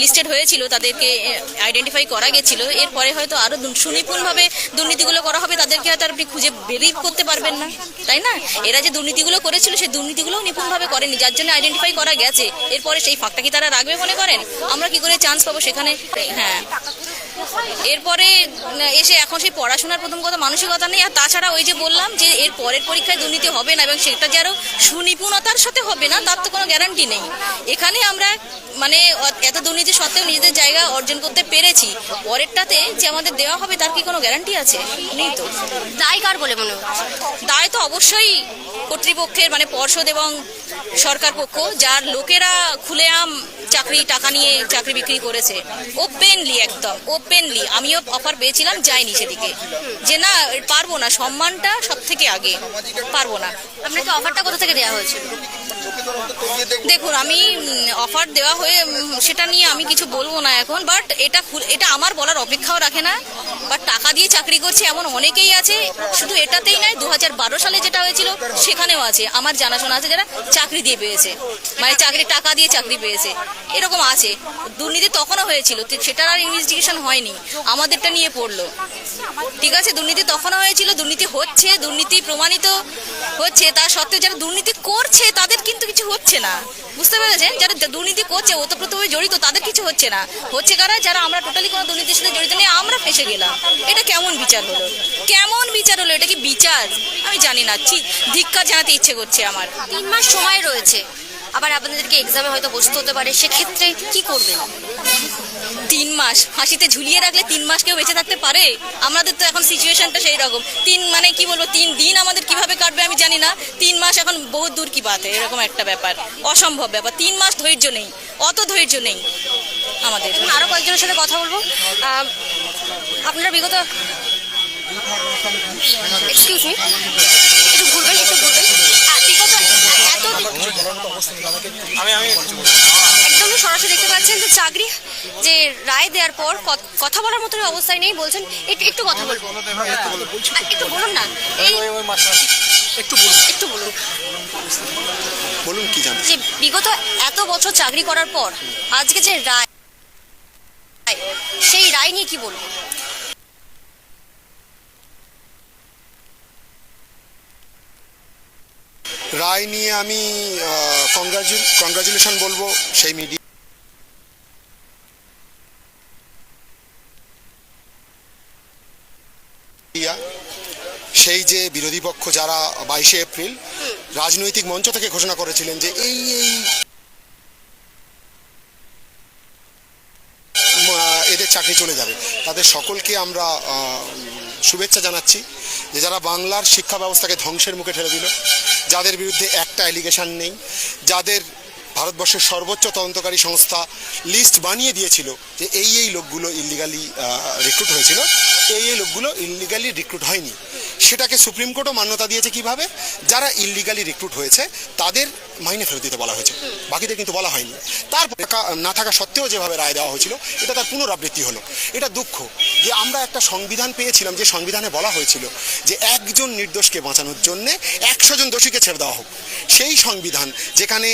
Listed হয়েছিল, তাদেরকে identify করা গেছিল। এরপরে হয়তো আরও সুনিপুণভাবে দুর্নীতিগুলো করা হবে, তাদেরকে হয়তো আপনি খুঁজে বেরিয়ে করতে পারবেন না। তাই না? এরা যে দুর্নীতিগুলো করেছিল সেই দুর্নীতিগুলোও নিপুণভাবে করেনি, যার জন্য আইডেন্টিফাই করা গেছে। এরপরে সেই ফাঁকটা কি তারা রাখবে মনে করেন? আমরা কি করে চান্স পাবো সেখানে? হ্যাঁ। এরপরে এসে এখন সেই পড়াশোনার প্রথম কথা মানসিকতা নেই। আর তাছাড়া ওই যে বললাম যে এর পরের পরীক্ষায় দুর্নীতি হবে না এবং সেটা যে আরও সুনিপুণতার সাথে হবে না তার তো কোনো গ্যারান্টি নেই। এখানে আমরা মানে এত দুর্নীতি সত্ত্বেও নিজেদের জায়গা অর্জন করতে পেরেছি। পরেরটাতে যে আমাদের দেওয়া হবে তার কি কোনো গ্যারান্টি আছে? নেই তো। দায় কার বলে মনে হচ্ছে? দায় তো অবশ্যই কর্তৃপক্ষের মানে পর্ষদ এবং সরকার পক্ষ যার লোকেরা খুলেআম চাকরি, টাকা নিয়ে চাকরি বিক্রি করেছে। ওপেনলি একদম ওপেনলি আমিও অফার পেয়েছিলাম, যাইনি সেদিকে। যে না, পারব না, সম্মানটা সব থেকে আগে। পারব না। আপনাকে অফারটা কোথা থেকে দেওয়া হয়েছিল? দেখুন, আমি অফার দেওয়া হয়ে সেটা নিয়ে আমি কিছু বলব না এখন বাট এটা এটা আমার বলার অপেক্ষাও রাখে না। বাট টাকা দিয়ে চাকরি করছে এমন অনেকেই আছে, শুধু এটাতেই নয় দু হাজার সালে যেটা হয়েছিল, সেখানেও আছে। আমার জানাশোনা আছে যারা চাকরি দিয়ে পেয়েছে। মানে চাকরি, টাকা দিয়ে চাকরি পেয়েছে। এরকম আছে। দুর্নীতি তখনও হয়েছিল সেটার আর ইনভেস্টিগেশন হয়নি। আমাদেরটা নিয়ে পড়ল। ঠিক আছে, দুর্নীতি তখনও হয়েছিল, দুর্নীতি হচ্ছে, দুর্নীতি প্রমাণিত হচ্ছে। তা সত্ত্বেও যারা দুর্নীতি করছে, তাদের কিন্তু কিছু হচ্ছে না। বুঝতে পেরেছেন? যারা দুর্নীতি করছে, ওতপ্রোতভাবে জড়িত, তাদের কিছু হচ্ছে না। হচ্ছে কারা? যারা আমরা টোটালি কোনো দুর্নীতির সাথে জড়িত নেই, আমরা ফেসে গেলাম। এটা কেমন বিচার হলো? কেমন বিচার হলো? এটা কি বিচার? আমি জানি না। ধিক্কার জানাতে ইচ্ছে করছে আমার। তিন মাস সময় রয়েছে। আবার আপনাদেরকে এক্সামে হয়তো বসতে হতে পারে, সেক্ষেত্রে কি করবেন? তিন মাস ফাঁসিতে ঝুলিয়ে রাখলে তিন মাস কেউ বেঁচে থাকতে পারে? আমাদের তো এখন সিচুয়েশনটা সেই রকম। তিন মানে কি বলব, তিন দিন আমাদের কীভাবে কাটবে আমি জানি না। তিন মাস এখন বহুত দূর কি বাতে, এরকম একটা ব্যাপার। অসম্ভব ব্যাপার। তিন মাস ধৈর্য নেই, অত ধৈর্য নেই আমাদের। আরও কয়েকজনের সাথে কথা বলব। আপনারা বিগত এক্সকিউজ মি একটু ঘুরবেন একটু ঘুরবেন আহ, বিগত এত আমি আমি একদমই সরাসরি দেখতে পাচ্ছেন যে চাকরি যে রায় দেওয়ার পর কথা বলার মতো অবস্থায় নেই বলছেন একটু একটু কথা বলব একটু বলুন। না। একটু বলুন একটু বলুন। বলুন কি জানেন? যে বিগত এত বছর চাকরি করার পর আজকে যে রায় সেই রায় নিয়ে কি বলব রায় নিয়ে আমি কংগ্রাচুলেশন বলব সেই মিডিয়া সেই যে বিরোধী পক্ষ যারা বাইশে এপ্রিল রাজনৈতিক মঞ্চ থেকে ঘোষণা করেছিলেন যে এই এই এদের চাকরি চলে যাবে। তাদের সকলকে আমরা শুভেচ্ছা জানাচ্ছি যে যারা বাংলার শিক্ষা ব্যবস্থাকে ধ্বংসের মুখে ঠেলে দিল, যাদের বিরুদ্ধে একটা অ্যালিগেশন নেই, যাদের ভারতবর্ষের সর্বোচ্চ তদন্তকারী সংস্থা লিস্ট বানিয়ে দিয়েছিল যে এই এই লোকগুলো ইলিগালি রিক্রুট হয়েছিল, এই এই লোকগুলো ইলিগালি রিক্রুট হয়নি। সেটাকে সুপ্রিম কোর্টও মান্যতা দিয়েছে কীভাবে? যারা ইলিগালি রিক্রুট হয়েছে, তাদের মাইনে ফেরত দিতে বলা হয়েছে। বাকিদের কিন্তু বলা হয়নি। তারপর না থাকা সত্ত্বেও যেভাবে রায় দেওয়া হয়েছিল, এটা তার পুনরাবৃত্তি হলো। এটা দুঃখ যে আমরা একটা সংবিধান পেয়েছিলাম, যে সংবিধানে বলা হয়েছিল যে একজন নির্দোষকে বাঁচানোর জন্যে একশো জন দোষীকে ছেড়ে দেওয়া হোক। সেই সংবিধান যেখানে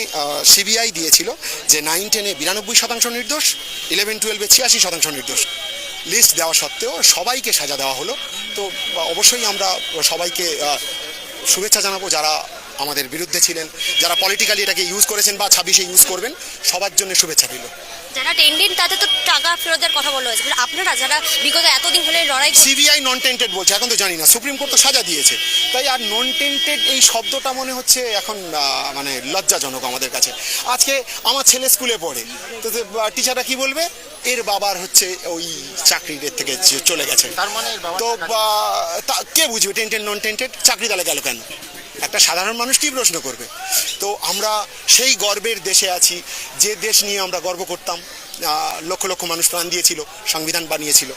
সিবিআই দিয়েছিল যে নাইন টেনে বিরানব্বই শতাংশ নির্দোষ ইলেভেন টুয়েলভে ছিয়াশি শতাংশ নির্দোষ। লিস্ট দেওয়া সত্ত্বেও সবাইকে সাজা দেওয়া হলো। তো অবশ্যই আমরা সবাইকে শুভেচ্ছা জানাব যারা আমাদের বিরুদ্ধে ছিলেন যারা পলিটিক্যালি এটাকে ইউজ করেছেন বা ছাব্বিশে ইউজ করবেন সবার জন্য শুভেচ্ছা রইল। যারা টেন্ডেন তাতে তো টাকা ফেরত দেওয়ার কথা বলা হয়েছে। আপনারা যারা বিগত এতদিন ধরে লড়াই সিবিআই নন টেন্টেড বলছে এখন তো জানি না সুপ্রিম কোর্ট তো সাজা দিয়েছে। তাই আর নন টেন্টেড এই শব্দটা মনে হচ্ছে এখন মানে লজ্জাজনক আমাদের কাছে। আজকে আমার ছেলে স্কুলে পড়ে তো টিচাররা কি বলবে? এর বাবার হচ্ছে ওই চাকরির থেকে চলে গেছে। তার মানে তো বা, তা- কে বুঝবে টেন্টেড নন টেন্টেড চাকরি তাহলে গেল কেন? একটা সাধারণ মানুষ কি প্রশ্ন করবে? তো আমরা সেই গর্বের দেশে আছি যে দেশ নিয়ে আমরা গর্ব করতাম লক্ষ লক্ষ মানুষ প্রাণ দিয়েছিল সংবিধান বানিয়েছিল।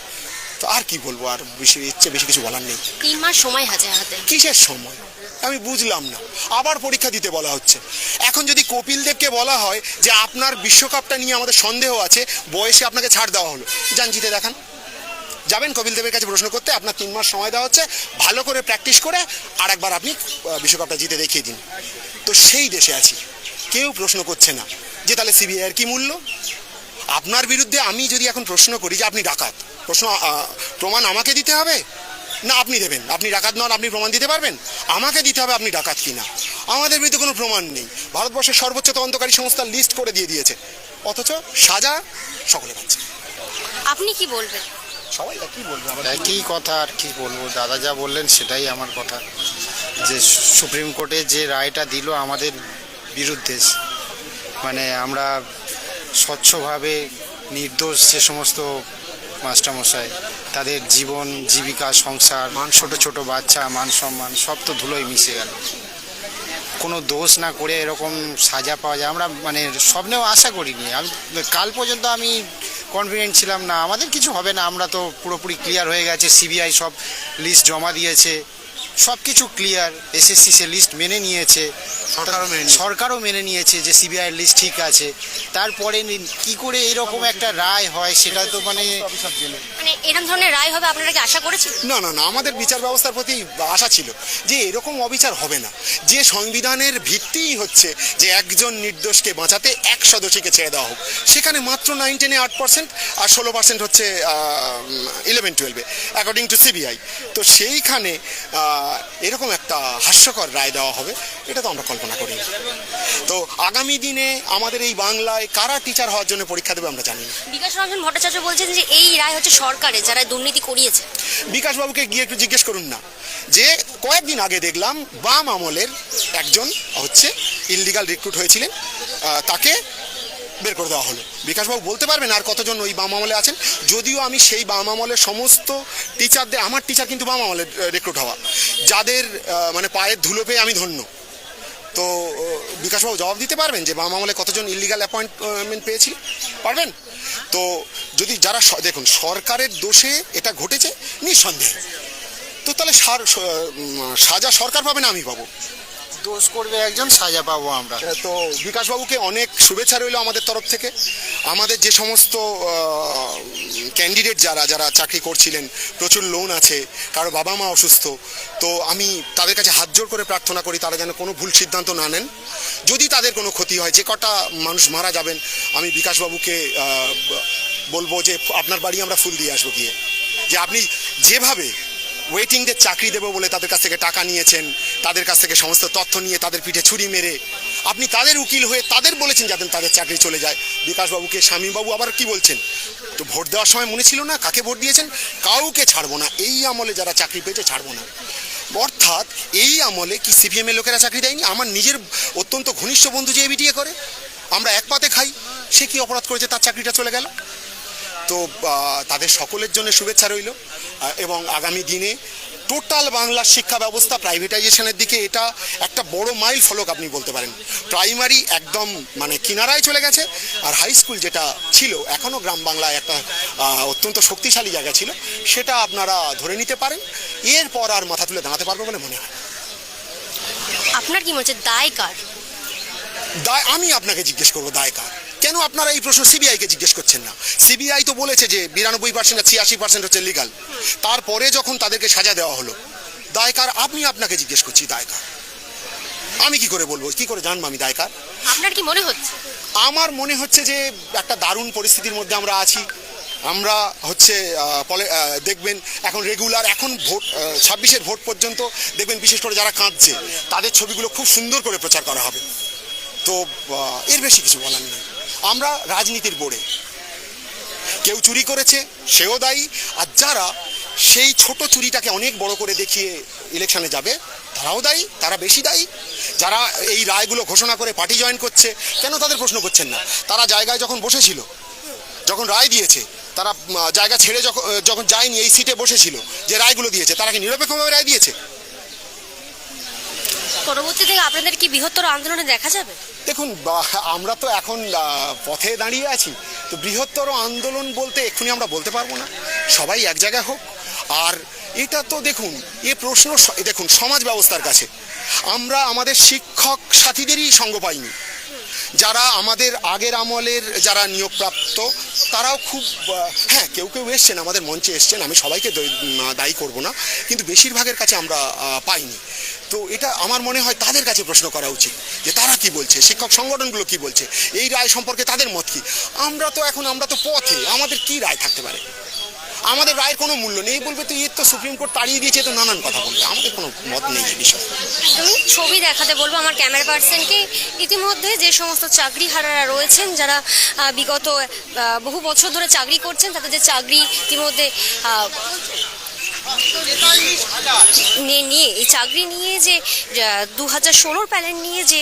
তো আর কি বলব আর বেশি ইচ্ছে বেশি কিছু বলার নেই। তিন মাস সময় হাতে হাতে। কিসের সময়? আমি বুঝলাম না। আবার পরীক্ষা দিতে বলা হচ্ছে। এখন যদি কপিল দেবকে বলা হয় যে আপনার বিশ্বকাপটা নিয়ে আমাদের সন্দেহ আছে, বয়সে আপনাকে ছাড় দেওয়া হলো। যান জিতে দেখান। যাবেন কপিল দেবের কাছে প্রশ্ন করতে, আপনার তিন মাস সময় দেওয়া হচ্ছে। ভালো করে প্র্যাকটিস করে আর একবার আপনি বিশ্বকাপটা জিতে দেখিয়ে দিন। তো সেই দেশে আছি। কেউ প্রশ্ন করছে না যে তাহলে সিবিআইয়ের কি মূল্য? আপনার বিরুদ্ধে আমি যদি এখন প্রশ্ন করি যে আপনি ডাকাত, প্রশ্ন প্রমাণ আমাকে দিতে হবে? না আপনি দেবেন। আপনি ডাকাত নন আপনি প্রমাণ দিতে পারবেন? আমাকে দিতে হবে আপনি ডাকাত কিনা। আমাদের বিরুদ্ধে কোনো প্রমাণ নেই। ভারতবর্ষের সর্বোচ্চ তদন্তকারী সংস্থা লিস্ট করে দিয়ে দিয়েছে। অথচ সাজা সকলে পাচ্ছে। আপনি কি বলবেন? সবাই কি বলব একই কথা আর কি বলব? দাদা যা বললেন সেটাই আমার কথা। যে সুপ্রিম কোর্টে যে রায়টা দিল আমাদের বিরুদ্ধে মানে আমরা স্বচ্ছভাবে নির্দোষ যে সমস্ত মাস্টারমশাই, তাদের জীবন, জীবিকা, সংসার, মান ছোট ছোট বাচ্চা, মান সম্মান, সব তো ধুলোয় মিশে গেল। কোনো দোষ না করে এরকম সাজা পাওয়া যায়। আমরা মানে স্বপ্নেও আশা করিনি। আমি কাল পর্যন্ত আমি কনফিডেন্ট ছিলাম না। আমাদের কিছু হবে না। আমরা তো পুরোপুরি ক্লিয়ার হয়ে গেছে। সিবিআই সব লিস্ট জমা দিয়েছে। সব কিছু ক্লিয়ার এসএসসি সে লিস্ট মেনে নিয়েছে। সরকারও মেনে নিয়েছে। সরকারও মেনে নিয়েছে যে সিবিআই লিস্ট ঠিক আছে। তারপরে কি করে এরকম একটা রায় হয় সেটা তো মানে মানে এরকম ধরনের রায় হবে আপনারা কি আশা করেছেন? না না না আমাদের বিচার ব্যবস্থার প্রতি আশা ছিল যে এরকম অবিচার হবে না। যে সংবিধানের ভিত্তিই হচ্ছে যে একজন নির্দোষকে বাঁচাতে এক সদস্যকে ছেড়ে দেওয়া হোক। সেখানে মাত্র নাইন টেনে আট পার্সেন্ট আর ষোলো পার্সেন্ট হচ্ছে ইলেভেন টুয়েলভে অ্যাকর্ডিং টু সিবিআই তো সেইখানে আহ, এরকম একটা হাস্যকর রায় দেওয়া হবে এটা তো আমরা কল্পনা করি তো আগামী দিনে আমাদের এই বাংলায় কারা টিচার হওয়ার জন্য পরীক্ষা দেবে আমরা জানি না। বিকাশ রঞ্জন ভট্টাচার্য বলছেন যে এই রায় হচ্ছে সরকারের যারা দুর্নীতি করিয়েছে। বিকাশবাবুকে গিয়ে একটু জিজ্ঞেস করুন না যে কয়েকদিন আগে দেখলাম বাম আমলের একজন হচ্ছে ইললিগাল রিক্রুট হয়েছিলেন তাকে বের করে দেওয়া হলো। বিকাশবাবু বলতে পারবেন আর কতজন ওই বাম আমলে আছেন? যদিও আমি সেই বাম আমলের সমস্ত টিচারদের আমার টিচার কিন্তু বাম আমলের রিক্রুট হওয়া। যাদের মানে পায়ের ধুলো পেয়ে আমি ধন্য। তো বিকাশবাবু জবাব দিতে পারবেন যে বাম আমলে কতজন ইলিগাল অ্যাপয়েন্টমেন্ট পেয়েছিল? পারবেন? তো, যদি যারা দেখুন, সরকারের দোষে এটা ঘটেছে, নিঃসন্দেহে। তো তাহলে সাজা সরকার পাবে না আমি পাবো। দোষ করবে একজন, সাজা পাবো আমরা। তো বিকাশবাবুকে অনেক শুভেচ্ছা রইল আমাদের তরফ থেকে। আমাদের যে সমস্ত ক্যান্ডিডেট যারা যারা চাকরি করছিলেন, প্রচুর লোন আছে, কারও বাবা মা অসুস্থ, তো আমি তাদের কাছে হাত জোর করে প্রার্থনা করি, তারা যেন কোনো ভুল সিদ্ধান্ত না নেন। যদি তাদের কোনো ক্ষতি হয়, যে কটা মানুষ মারা যাবেন, আমি বিকাশবাবুকে বলব যে আপনার বাড়ি আমরা ফুল দিয়ে আসব গিয়ে। যে আপনি যেভাবে ওয়েটিংদের চাকরি দেবো বলে তাদের কাছ থেকে টাকা নিয়েছেন, তাদের কাছ থেকে সমস্ত তথ্য নিয়ে তাদের পিঠে ছুরি মেরে। আপনি তাদের উকিল হয়ে তাদের বলেছেন যাতে তাদের চাকরি চলে যায়। বিকাশবাবুকে স্বামীবাবু আবার কি বলছেন? তো ভোট দেওয়ার সময় মনে ছিল না? কাকে ভোট দিয়েছেন? কাউকে ছাড়বো না। এই আমলে যারা চাকরি পেয়েছে, ছাড়বো না। অর্থাৎ এই আমলে কি সিপিএম এর লোকেরা চাকরি দেয়নি? আমার নিজের অত্যন্ত ঘনিষ্ঠ বন্ধু যে এবিটিএ করে, আমরা এক পাতে খাই। সে কি অপরাধ করেছে? তার চাকরিটা চলে গেল। তো তাদের সকলের জন্য শুভেচ্ছা রইল। এবং আগামী দিনে টোটাল বাংলার শিক্ষা ব্যবস্থা প্রাইভেটাইজেশনের দিকে এটা একটা বড় মাইল ফলক আপনি বলতে পারেন। প্রাইমারি একদম মানে কিনারায় চলে গেছে আর হাই স্কুল যেটা ছিল এখনও গ্রাম বাংলায় একটা অত্যন্ত শক্তিশালী জায়গা ছিল সেটা আপনারা ধরে নিতে পারেন। এরপর আর মাথা তুলে দাঁড়াতে পারব বলে মনে হয় আপনার কি মনে হচ্ছে দায় কার? দায় আমি আপনাকে জিজ্ঞেস করব দায় কার? কেন আপনারা এই প্রশ্ন সিবিআইকে জিজ্ঞেস করছেন না? সিবিআই তো বলেছে যে বিরানব্বই পার্সেন্ট আর ছিয়াশি পার্সেন্ট হচ্ছে লিগাল তারপরে যখন তাদেরকে সাজা দেওয়া হলো দায় কার আমি আপনাকে জিজ্ঞেস করছি দায়কার। আমি কি করে বলব? কি করে জানব আমি দায়কার? আপনার কি মনে হচ্ছে? আমার মনে হচ্ছে যে একটা দারুণ পরিস্থিতির মধ্যে আমরা আছি। আমরা হচ্ছে দেখবেন এখন রেগুলার এখন ভোট ছাব্বিশের ভোট পর্যন্ত দেখবেন বিশেষ করে যারা কাঁদছে তাদের ছবিগুলো খুব সুন্দর করে প্রচার করা হবে। তো এর বেশি কিছু বলার নেই। আমরা রাজনীতির বোর্ডে কেউ চুরি করেছে, সেও দায়ী। আর যারা সেই ছোট চুরিটাকে অনেক বড় করে দেখিয়ে ইলেকশনে যাবে, তারাও দায়ী, তারা বেশি দায়ী। যারা এই রায়গুলো ঘোষণা করে পার্টি জয়েন করছে, কেন তাদের প্রশ্ন করছেন না? তারা জায়গায় যখন বসেছিল, যখন রায় দিয়েছে, তারা জায়গা ছেড়ে যখন যখন যায়নি, এই সিটে বসেছিল, যে রায়গুলো দিয়েছে, তারা কি নিরপেক্ষভাবে রায় দিয়েছে? পরবর্তী থেকে আপনাদের কি বৃহত্তর আন্দোলনে দেখা যাবে? দেখুন আমরা তো এখন পথে দাঁড়িয়ে আছি। তো বৃহত্তর আন্দোলন বলতে এক্ষুনি আমরা বলতে পারব না। সবাই এক জায়গায় হোক। আর এটা তো দেখুন, এ প্রশ্ন দেখুন, সমাজ ব্যবস্থার কাছে। আমরা আমাদের শিক্ষক সাথীদেরই সঙ্গ পাইনি। যারা আমাদের আগের আমলের যারা নিয়োগপ্রাপ্ত, তারাও খুব হ্যাঁ কেউ কেউ এসছেন, আমাদের মঞ্চে এসছেন, আমি সবাইকে দায়ী করব না, কিন্তু বেশিরভাগের কাছে আমরা পাইনি। তো এটা আমার মনে হয় তাদের কাছে প্রশ্ন করা উচিত, যে তারা কি বলছে, শিক্ষক সংগঠনগুলো কি বলছে, এই রায় সম্পর্কে তাদের মত কি? আমরা তো এখন, আমরা তো পথে, আমাদের কি রায় থাকতে পারে? আমাদের রায়ের কোনো মূল্য নেই। বলবে তো এর তো সুপ্রিম কোর্ট তাড়িয়ে দিয়েছে তো নানান কথা বলবে। আমাদের কোনো মত নেই এই বিষয়ে। তুমি ছবি দেখাতে বলব, আমার ক্যামেরা পার্সনকে ইতিমধ্যে যে সমস্ত চাকরি হারারা রয়েছেন, যারা বিগত বহু বছর ধরে চাকরি করছেন, তাদের যে চাকরি ইতিমধ্যে নিয়ে এই চাকরি নিয়ে যে দু হাজার ষোলোর প্যানেল নিয়ে যে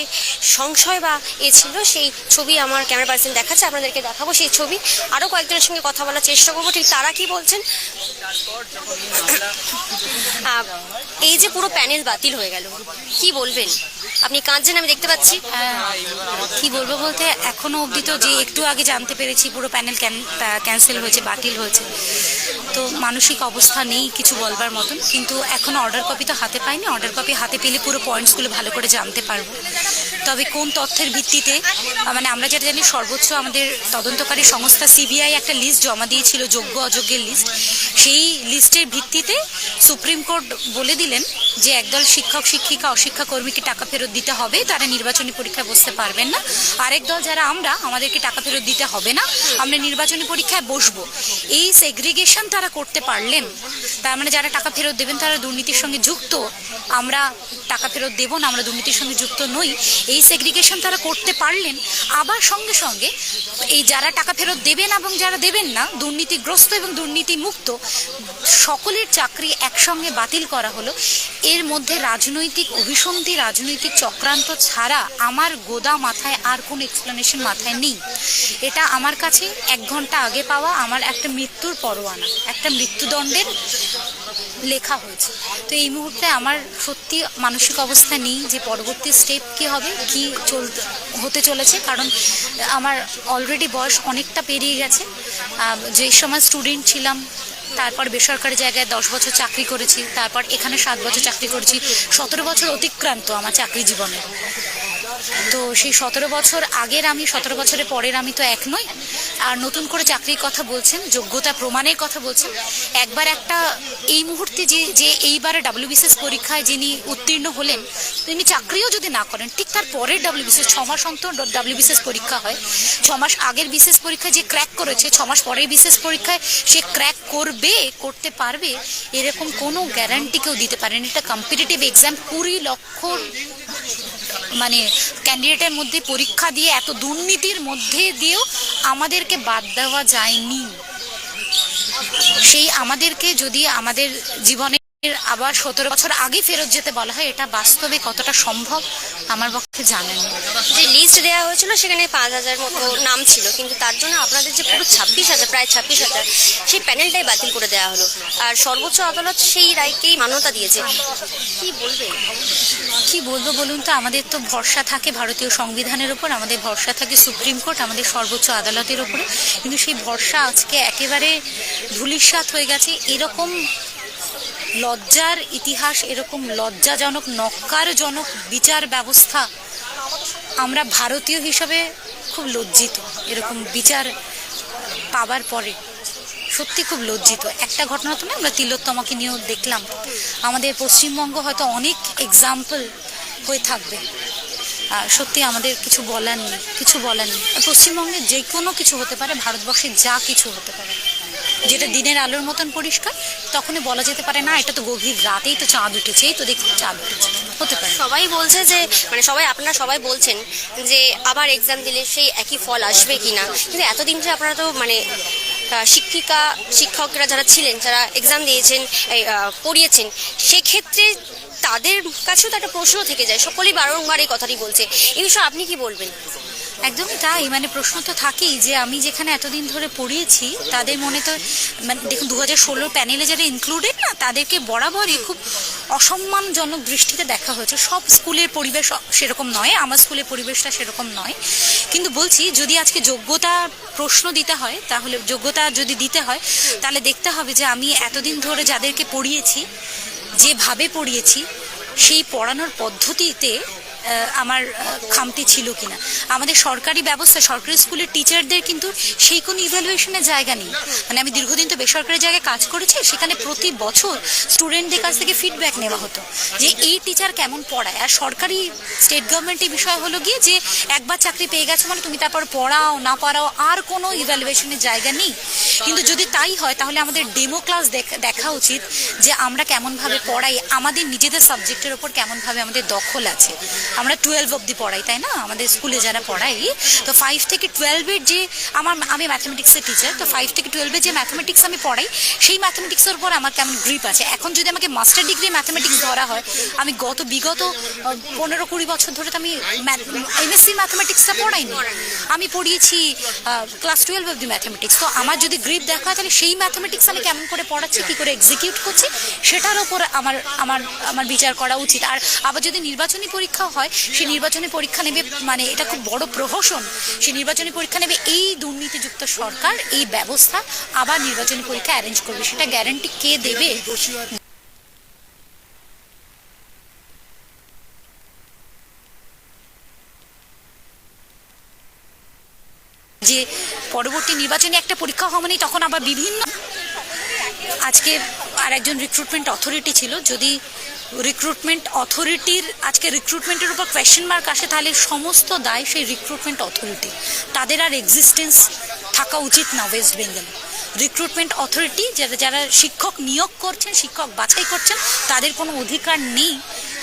সংশয় বা এ ছিল সেই ছবি আমার ক্যামেরা পার্সন দেখাচ্ছে আপনাদেরকে দেখাবো সেই ছবি। আরও কয়েকজনের সঙ্গে কথা বলার চেষ্টা করব ঠিক তারা কি বলছেন? এই যে পুরো প্যানেল বাতিল হয়ে গেল কি বলবেন? আপনি কাঁদছেন আমি দেখতে পাচ্ছি। হ্যাঁ, কি বলব বলতে এখনও অবধি তো যে একটু আগে জানতে পেরেছি পুরো প্যানেল ক্যান্সেল হয়েছে বাতিল হয়েছে। তো মানসিক অবস্থা নেই কিছু বলবার মতন। কিন্তু এখনও অর্ডার কপি তো হাতে পাইনি। অর্ডার কপি হাতে পেলে পুরো পয়েন্টসগুলো ভালো করে জানতে পারব। তবে কোন তথ্যের ভিত্তিতে? মানে আমরা যেটা জানি, সর্বোচ্চ আমাদের তদন্তকারী সংস্থা সিবিআই একটা লিস্ট জমা দিয়েছিল, যোগ্য অযোগ্যের লিস্ট সেই লিস্টের ভিত্তিতে সুপ্রিম কোর্ট বলে দিলেন যে একদল শিক্ষক, শিক্ষিকা, অশিক্ষা কর্মীকে টাকা ফেরত দিতে হবে, তারা নির্বাচনী পরীক্ষায় বসতে পারবেন না। আরেক দল যারা আমরা, আমাদেরকে টাকা ফেরত দিতে হবে না, আমরা নির্বাচনী পরীক্ষায় বসবো। এই সেগ্রিগেশন তারা করতে পারলেন। তার মানে যারা টাকা ফেরত দেবেন, তারা দুর্নীতির সঙ্গে যুক্ত। আমরা টাকা ফেরত দেব না, আমরা দুর্নীতির সঙ্গে যুক্ত নই। এই সেগ্রিগেশন তারা করতে পারলেন। আবার সঙ্গে সঙ্গে এই যারা টাকা ফেরত দেবেন এবং যারা দেবেন না, দুর্নীতিগ্রস্ত এবং দুর্নীতিমুক্ত, সকলের চাকরি একসঙ্গে বাতিল করা হলো। এর মধ্যে রাজনৈতিক অভিসন্ধি, রাজনৈতিক চক্রান্ত ছাড়া আমার গোদা মাথায় আর কোনো এক্সপ্লেনেশন মাথায় নেই। এটা আমার কাছে এক ঘণ্টা আগে পাওয়া, আমার একটা মৃত্যুর পরোয়ানা, একটা মৃত্যুদণ্ডের লেখা হয়েছে। তো এই মুহূর্তে আমার সত্যি মানসিক অবস্থা নেই যে পরবর্তী স্টেপ কি হবে, কি চলতে, হতে চলেছে। কারণ আমার অলরেডি বয়স অনেকটা পেরিয়ে গেছে। যে সময় স্টুডেন্ট ছিলাম, তারপর বেসরকারি জায়গায় দশ বছর চাকরি করেছি, তারপর এখানে সাত বছর চাকরি করেছি। সতেরো বছর অতিক্রান্ত আমার চাকরি জীবনে। তো সেই সতেরো বছর আগের আমি, সতেরো বছরের পরের আমি তো এক নই। আর নতুন করে চাকরির কথা বলছেন, যোগ্যতা প্রমাণের কথা বলছেন। একবার একটা এই মুহূর্তে যে যে এইবারে ডাব্লিউবিসিএস পরীক্ষায় যিনি উত্তীর্ণ হলেন, তিনি চাকরিও যদি না করেন, ঠিক তার পরের ডাব্লিউবিসিএস, ছ মাস অন্তর ডাব্লিউবিসিএস পরীক্ষা হয়। ছ মাস আগের বিশেষ পরীক্ষায় যে ক্র্যাক করেছে, ছ মাস পরের বিশেষ পরীক্ষায় সে ক্র্যাক করবে, করতে পারবে, এরকম কোনো গ্যারান্টি কেউ দিতে পারেন। এটা কম্পিটিটিভ এক্সাম কুড়ি লক্ষ মানে ক্যান্ডিডেটের মধ্যে পরীক্ষা দিয়ে এত দুর্নীতির মধ্যে দিয়েও আমাদেরকে বাদ দেওয়া যায়নি। সেই আমাদেরকে যদি আমাদের জীবনের আবার সতেরো বছর আগে ফেরত যেতে বলা হয় এটা বাস্তবে কতটা সম্ভব আমার পক্ষে জানেন যে লিস্ট দেওয়া হয়েছিল সেখানে পাঁচ হাজার মতো নাম ছিল কিন্তু তার জন্য আপনাদের যে পুরো ছাব্বিশ হাজার প্রায় ছাব্বিশ হাজার সেই প্যানেলটাই বাতিল করে দেওয়া হলো। আর সর্বোচ্চ আদালত সেই রায়কেই মান্যতা দিয়েছে। কি বলবেন কি বলব বলুন তো আমাদের তো ভরসা থাকে ভারতীয় সংবিধানের ওপর আমাদের ভরসা থাকে সুপ্রিম কোর্ট আমাদের সর্বোচ্চ আদালতের উপরে। কিন্তু সেই ভরসা আজকে একেবারে ধুলিস্বাত হয়ে গেছে। এরকম লজ্জার ইতিহাস এরকম লজ্জাজনক, নক্কারজনক বিচার ব্যবস্থা আমরা ভারতীয় হিসাবে খুব লজ্জিত এরকম বিচার পাবার পরে। সত্যি খুব লজ্জিত। একটা ঘটনা তো না, আমরা তিলোত্তমাকে নিয়েও দেখলাম। আমাদের পশ্চিমবঙ্গ হয়তো অনেক এক্সাম্পল হয়ে থাকবে। সত্যি আমাদের কিছু বলার নেই, কিছু বলার নেই। পশ্চিমবঙ্গে যে কোনো কিছু হতে পারে, ভারতবর্ষে যা কিছু হতে পারে। যেটা দিনের আলোর মতন পরিষ্কার, তখনই বলা যেতে পারে, না, এটা তো গভীর রাতেই তো চাঁদ উঠেছে তো দেখুন চাঁদ উঠেছে। হতে পারে। সবাই বলছে যে মানে সবাই, আপনারা সবাই বলছেন যে, আবার এক্সাম দিলে সেই একই ফল আসবে কি না কিন্তু এতদিন যে আপনারা তো মানে শিক্ষিকা, শিক্ষকরা যারা ছিলেন, যারা এক্সাম দিয়েছেন পড়িয়েছেন, সেক্ষেত্রে তাদের কাছেও তো একটা প্রশ্ন থেকে যায়। সকলেই বারংবার এই কথাটি বলছে। এই বিষয়ে আপনি কি বলবেন? একদমই তাই। মানে প্রশ্ন তো থাকেই যে আমি যেখানে এতদিন ধরে পড়িয়েছি, তাদের মনে তো মানে দেখুন দু হাজার ষোলোর প্যানেলে যারা ইনক্লুডেড না, তাদেরকে বরাবরই খুব অসম্মানজনক দৃষ্টিতে দেখা হয়েছে। সব স্কুলের পরিবেশ সেরকম নয়, আমার স্কুলের পরিবেশটা সেরকম নয়। কিন্তু বলছি, যদি আজকে যোগ্যতা প্রশ্ন দিতে হয়, তাহলে যোগ্যতা যদি দিতে হয়, তাহলে দেখতে হবে যে আমি এতদিন ধরে যাদেরকে পড়িয়েছি, যেভাবে পড়িয়েছি, সেই পড়ানোর পদ্ধতিতে আমার খামতি ছিল কিনা। আমাদের সরকারি ব্যবস্থা, সরকারি স্কুলের টিচারদের কিন্তু সেই কোনো ইভ্যালুয়েশনের জায়গা নেই। মানে আমি দীর্ঘদিন তো বেসরকারি জায়গায় কাজ করেছি, সেখানে প্রতি বছর স্টুডেন্টদের কাছ থেকে ফিডব্যাক নেওয়া হতো যে এই টিচার কেমন পড়ায়। আর সরকারি স্টেট গভর্নমেন্টের বিষয় হলো গিয়ে যে একবার চাকরি পেয়ে গেছো মানে তুমি তারপর পড়াও, না পড়াও, আর কোনো ইভ্যালুয়েশনের জায়গা নেই। কিন্তু যদি তাই হয়, তাহলে আমাদের ডেমো ক্লাস দেখা উচিত যে আমরা কেমনভাবে পড়াই, আমাদের নিজেদের সাবজেক্টের ওপর কেমনভাবে আমাদের দখল আছে। আমরা টুয়েলভ অবধি পড়াই, তাই না? আমাদের স্কুলে যারা পড়াই, তো ফাইভ থেকে টুয়েলভের যে আমার, আমি ম্যাথমেটিক্সের টিচার তো ফাইভ থেকে টুয়েলভে যে ম্যাথমেটিক্স আমি পড়াই, সেই ম্যাথমেটিক্সের উপর আমার কেমন গ্রিপ আছে? এখন যদি আমাকে মাস্টার ডিগ্রি ম্যাথমেটিক্স ধরা হয়, আমি গত বিগত পনেরো কুড়ি বছর ধরে তো আমি এমএসসি ম্যাথমেটিক্সটা পড়াইনি। আমি পড়িয়েছি class twelve of the mathematics তো আমার যদি গ্রিপ দেখা হয়, তাহলে সেই ম্যাথমেটিক্স আমি কেমন করে পড়াচ্ছি, কী করে এক্সিকিউট করছি, সেটার ওপর আমার আমার আমার বিচার করা উচিত। আর আবার যদি নির্বাচনী পরীক্ষা হয় সেই নির্বাচনী পরীক্ষা নেবে মানে এটা খুব বড় প্রহসন। সেই নির্বাচনী পরীক্ষা নেবে, এই দুর্নীতিযুক্ত সরকার, এই ব্যবস্থা আবার নির্বাচনী পরীক্ষা অ্যারেঞ্জ করবে। সেটা গ্যারান্টি কে দেবে? যে পরবর্তী নির্বাচনে একটা পরীক্ষা হওয়া মানে তখন আবার বিভিন্ন আজকে আর একজন রিক্রুটমেন্ট অথরিটি ছিল, যদি রিক্রুটমেন্ট অথরিটির আজকে রিক্রুটমেন্টের উপর কোয়েশ্চেন মার্ক আসে, তাহলে সমস্ত দায় সেই রিক্রুটমেন্ট অথরিটি তাদের আর এক্সিস্টেন্স থাকা উচিত না ওয়েস্ট বেঙ্গলে রিক্রুটমেন্ট অথরিটি যারা যারা শিক্ষক নিয়োগ করছেন, শিক্ষক বাছাই করছেন, তাদের কোনো অধিকার নেই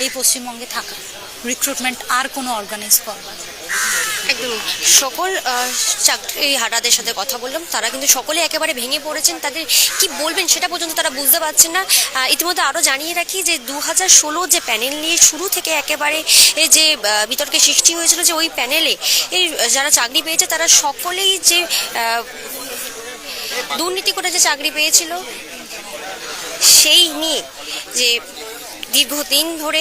এই পশ্চিমবঙ্গে থাকা রিক্রুটমেন্ট আর কোনো অর্গানাইজ করবার একদম। সকল চাকরি হারাদের সাথে কথা বললাম, তারা কিন্তু সকলে একেবারে ভেঙে পড়েছেন, তাদের কি বলবেন সেটা পর্যন্ত তারা বুঝতে পারছেন না। ইতিমধ্যে আরও জানিয়ে রাখি যে দু হাজার ষোলো যে প্যানেল নিয়ে শুরু থেকে একেবারে যে বিতর্কের সৃষ্টি হয়েছিল যে ওই প্যানেলে এই যারা চাকরি পেয়েছে, তারা সকলেই যে দুর্নীতি করে যে চাকরি পেয়েছিল, সেই নিয়ে যে দীর্ঘদিন ধরে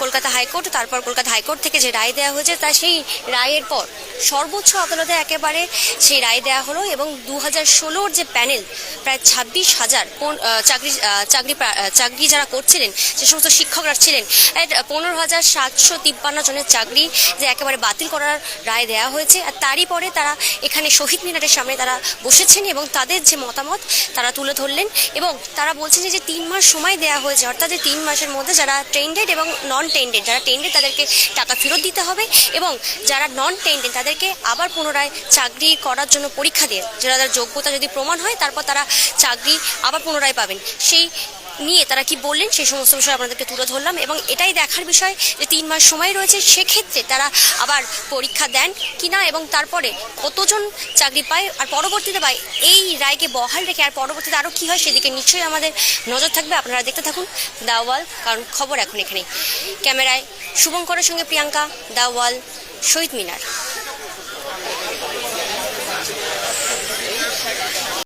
কলকাতা হাইকোর্ট, তারপর কলকাতা হাইকোর্ট থেকে যে রায় দেওয়া হয়েছে, তা সেই রায়ের পর সর্বোচ্চ আদালতে একেবারে সেই রায় দেওয়া হলো এবং দু হাজার ষোলোর যে প্যানেল, প্রায় ছাব্বিশ হাজার চাকরি চাকরি চাকরি যারা করছিলেন, যে সমস্ত শিক্ষকরা ছিলেন পনেরো হাজার সাতশো তিপ্পান্ন জনের চাকরি যে একেবারে বাতিল করার রায় দেওয়া হয়েছে। আর তারই পরে তারা এখানে শহীদ মিনারের সামনে তারা বসেছেন এবং তাদের যে মতামত তারা তুলে ধরলেন এবং তারা বলছেন যে যে তিন মাস সময় দেওয়া হয়েছে, অর্থাৎ তিন মাসের মধ্যে যারা টেন্ডেড এবং নন টেন্ডেড যারা টেন্ডেড তাদেরকে টাকা ফেরত দিতে হবে এবং যারা নন টেন্ডেড তাদেরকে আবার পুনরায় চাকরি করার জন্য পরীক্ষা দিয়ে, যারা যোগ্যতা যদি প্রমাণ হয়, তারপর তারা চাকরি আবার পুনরায় পাবেন। সেই নিয়ে তারা কি বললেন সেই সমস্ত বিষয় আপনাদেরকে তুলে ধরলাম এবং এটাই দেখার বিষয় যে তিন মাস সময় রয়েছে, সেক্ষেত্রে তারা আবার পরীক্ষা দেন কি না এবং তারপরে কতজন চাকরি পায় আর পরবর্তীতে পায় এই রায়কে বহাল রেখে আর পরবর্তীতে আরও কী হয় সেদিকে নিশ্চয়ই আমাদের নজর থাকবে। আপনারা দেখতে থাকুন দাওয়াল কারণ খবর এখন এখানে ক্যামেরায় শুভঙ্করের সঙ্গে প্রিয়াঙ্কা দাওয়াল শহীদ মিনার।